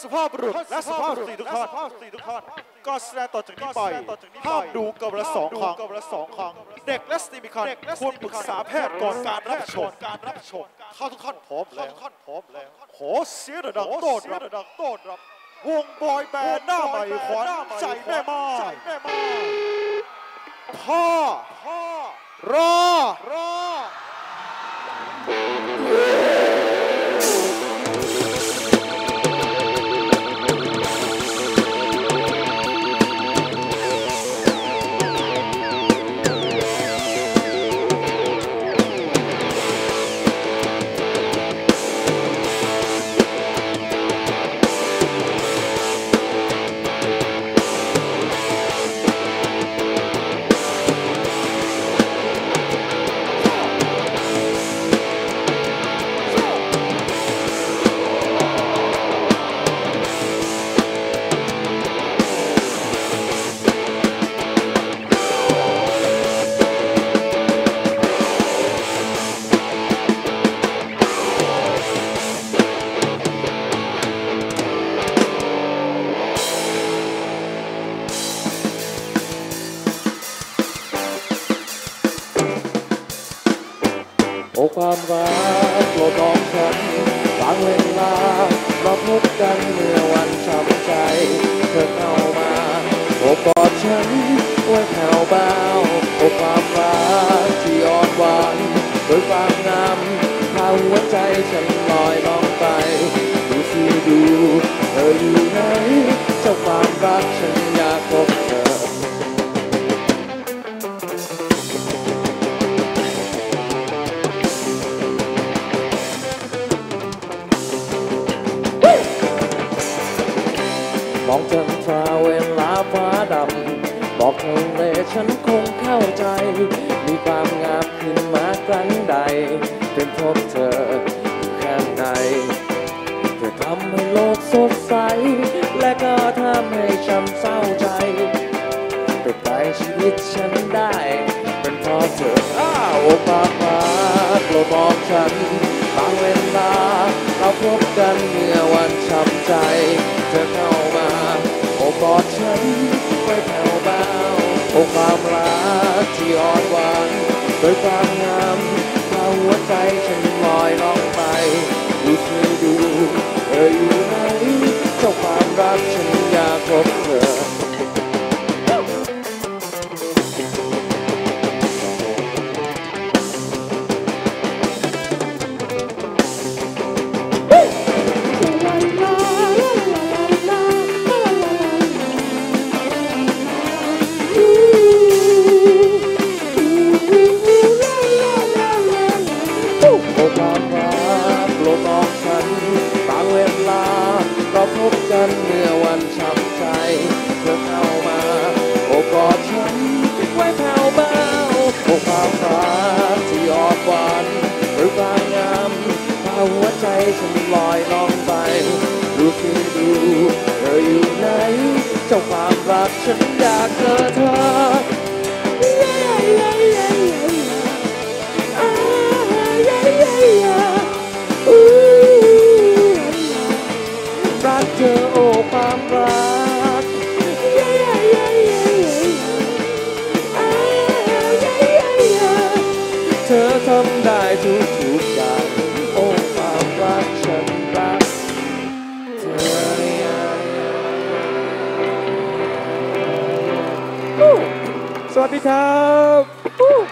สุภาพบุรุษและสุภาพสตรีทุกท่านก็แสดงต่อจากนี้ไปห้ามดูกับละสองครั้งกับละสองครั้งเด็กและสตรีมีคันควรปรึกษาแพทย์ก่อนการรับชมการรับชมเข้าทุกท่านพร้อมแล้วทุกท่านพร้อมแล้วขอเสียงดังๆต้อนรับดังๆต้อนรับวงบอยแบนด์หน้าใหม่ขวัญใจแม่ไม้พ่อพ่อรอรอ ความรักโปรดองฉันบางเวลาเราพบกันเมื่อวันช้ำใจ เธอเข้ามาโอบกอดฉันไว้แถวเบาโอ้ความรักที่อ่อนหวานโดยความงามพาหัวใจฉันลอยล่องไป จันทราเวลาฟ้าดำ บอกทะเลยฉันคงเข้าใจ มีความงามขึ้นมาครั้งใด เป็นพบเธออยู่ข้างในเธอทำให้โลกสดใส และก็ทำให้ฉันเศร้าใจเปลี่ยนแปลงชีวิตฉันได้ เป็นเพราะเธออ้าวปา บอกฉัน บางเวลาเราพบกันเมื่อวันช้ำใจ เธอเข้ามาโอบกอดฉันไว้แผ่วเบาโอความรักที่อ่อนหวานโดยความงามพาหัวใจฉัน เราพบกันเมื่อวันช้ำใจเธอเข้ามาโอ้กอดฉันไว้แผ่วเบาโอ้ความรักที่อ่อนหวานหรือความงามพาหัวใจฉันลอยลองไปดูสิดูเธออยู่ไหนเจ้าความรักฉันอยากเจอเธอ สวัสดีครับ